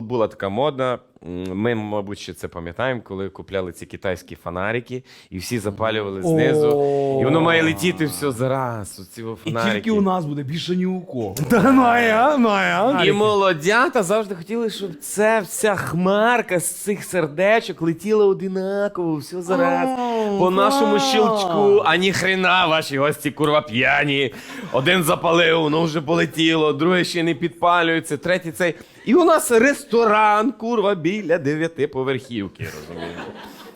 була, така мода. Ми, мабуть, ще це пам'ятаємо, коли купляли ці китайські фонарики, і всі запалювали знизу. І воно має летіти все зараз. Оці І фонарики. тільки у нас буде, більше ні у кого. Та ну а я, ну я. І молодята завжди хотіли, щоб ця вся хмарка з цих сердечок летіла одинаково, все зараз. О, По нашому клас. щелчку, а ніхрена ваші гості курва п'яні. Один запалив, воно вже полетіло, другий ще не підпалюється, третій цей. І у нас ресторан, курва, біля дев'ятиповерхівки, розумієте?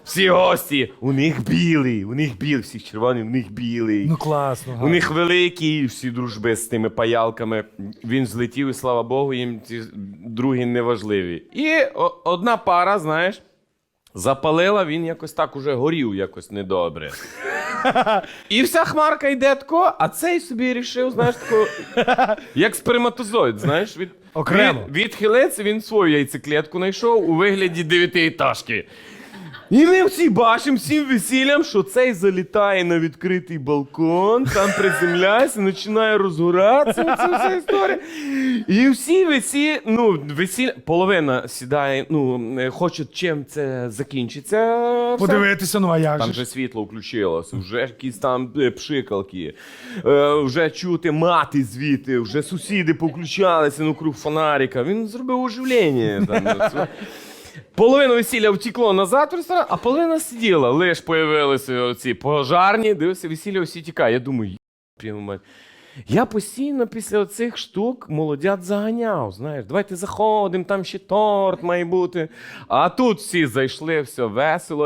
Всі гості, у них білий, у них білий, всіх червоний, у них білий. Ну класно. У гарно. них великі всі дружби з тими паялками. Він злетів, і слава Богу, їм ці другі не важливі. І о- одна пара, знаєш, запалила, він якось так уже горів, якось недобре. І вся хмарка йде тако, а цей собі рішив, знаєш, тако, як сперматозоїд, знаєш, від, Окремо. від, відхилиться, він свою яйцеклітку знайшов у вигляді дев'ятиэтажки. І ми всі бачимо всім весіллям, що цей залітає на відкритий балкон, там приземляється, починає розгоратися. Оця вся історія. І всі весі, ну, весілля, половина сідає, ну, е, хочуть чим це закінчиться. Все. Подивитися, ну а як Там же? вже ж? світло включилося, вже якісь там е, пшикалки, е, вже чути мати звідти, вже сусіди повключалися на круг фонарика. Він зробив оживлення. Там, це. Половина весілля втекло назад в ресторан, а половина сиділа. Лиш появилися ці пожарні, дивився, весілля всі тікає. Я думаю, «Йо, мать». я постійно після оцих штук молодят заганяв. Знаєш, давайте заходимо, там ще торт має бути. А тут всі зайшли, все весело.